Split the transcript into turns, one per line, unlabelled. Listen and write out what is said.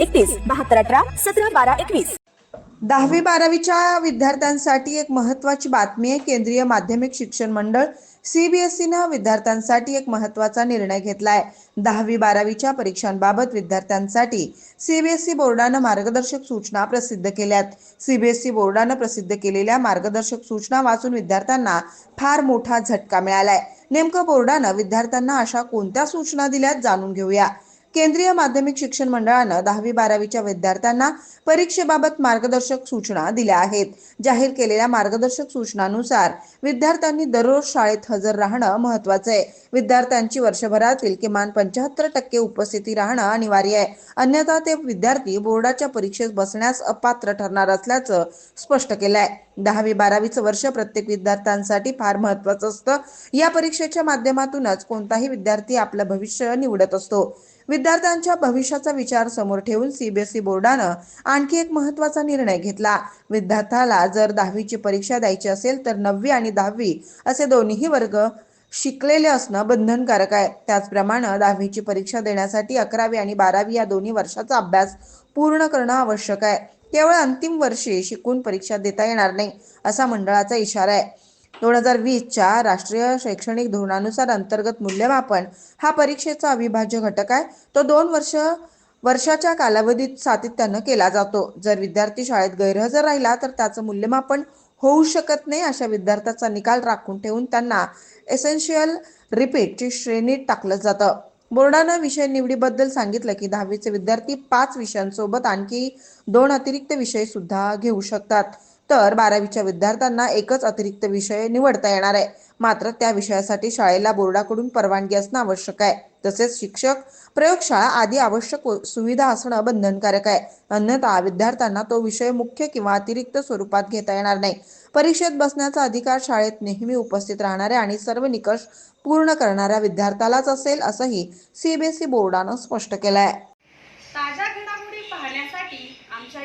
एकतीस बहात्तर अठरा सतरा बारा एकवीस.
दहावी बारावीच्या विद्यार्थ्यांसाठी एक महत्त्वाची बातमी आहे. केंद्रीय माध्यमिक शिक्षण मंडळ सीबीएसईनं विद्यार्थ्यांसाठी एक महत्त्वाचा निर्णय घेतला आहे दहावी बारावीच्या परीक्षांबाबत विद्यार्थ्यांसाठी सीबीएसई बोर्डानं मार्गदर्शक सूचना प्रसिद्ध केल्यात. सीबीएसई बोर्डानं प्रसिद्ध केलेल्या मार्गदर्शक सूचना वाचून विद्यार्थ्यांना फार मोठा झटका मिळालाय. नेमकं बोर्डानं विद्यार्थ्यांना अशा कोणत्या सूचना दिल्यात जाणून घेऊया. केंद्रीय माध्यमिक शिक्षण मंडळानं दहावी बारावीच्या विद्यार्थ्यांना परीक्षेबाबत मार्गदर्शक सूचना दिल्या आहेत. जाहीर केलेल्या मार्गदर्शक सूचनानुसार विद्यार्थ्यांनी दररोज शाळेत हजर राहणं महत्वाचं आहे. विद्यार्थ्यांची वर्षभरातील किमान पंच्याहत्तर टक्के उपस्थिती राहणं अनिवार्य आहे. अन्यथा ते विद्यार्थी बोर्डाच्या परीक्षेत बसण्यास अपात्र ठरणार असल्याचं स्पष्ट केलं आहे दहावी बारावीचं वर्ष प्रत्येक विद्यार्थ्यांसाठी फार महत्वाचं असतं. या परीक्षेच्या माध्यमातूनच कोणताही विद्यार्थी आपलं भविष्य निवडत असतो. विद्यार्थ्यांच्या भविष्याचा विचार समोर ठेवून सीबीएसई बोर्डानं आणखी एक महत्त्वाचा निर्णय घेतला. विद्यार्थ्याला जर दहावीची परीक्षा द्यायची असेल तर नववी आणि दहावी असे दोन्हीही वर्ग शिकलेले असणं बंधनकारक आहे. त्याचप्रमाणे दहावीची परीक्षा देण्यासाठी अकरावी आणि बारावी या दोन्ही वर्षाचा अभ्यास पूर्ण करणं आवश्यक आहे. केवळ अंतिम वर्षी शिकून परीक्षा देता येणार नाही असा मंडळाचा इशारा आहे. दोन हजार वीसच्या राष्ट्रीय शैक्षणिक धोरणानुसार अंतर्गत मूल्यमापन हा परीक्षेचा अविभाज्य घटक आहे. तो दोन वर्ष वर्षाच्या कालावधीत सातत्यानं केला जातो. जर विद्यार्थी शाळेत गैरहजर राहिला तर त्याचं मूल्यमापन होऊ शकत नाही अशा विद्यार्थ्याचा निकाल राखून ठेवून त्यांना एसेन्शियल रिपीटची श्रेणीत टाकलं जातं. बोर्डानं विषय निवडीबद्दल सांगितलं की दहावीचे विद्यार्थी पाच विषयांसोबत आणखी दोन अतिरिक्त विषय सुद्धा घेऊ शकतात. तर बारावीच्या विद्यार्थ्यांना एकच अतिरिक्त विषय निवडता येणार आहे. मात्र त्या विषयासाठी शाळेला बोर्डाकडून परवानगी असणं आवश्यक आहे. तसेच शिक्षक प्रयोगशाळा आदी आवश्यक सुविधा असणं बंधनकारक आहे. अन्यथा विद्यार्थ्यांना तो विषय मुख्य किंवा अतिरिक्त स्वरूपात घेता येणार नाही. परीक्षेत बसण्याचा अधिकार शाळेत नेहमी उपस्थित राहणाऱ्या आणि सर्व निकष पूर्ण करणाऱ्या विद्यार्थ्यालाच असेल असंही सीबीएसई बोर्डानं स्पष्ट केलं आहे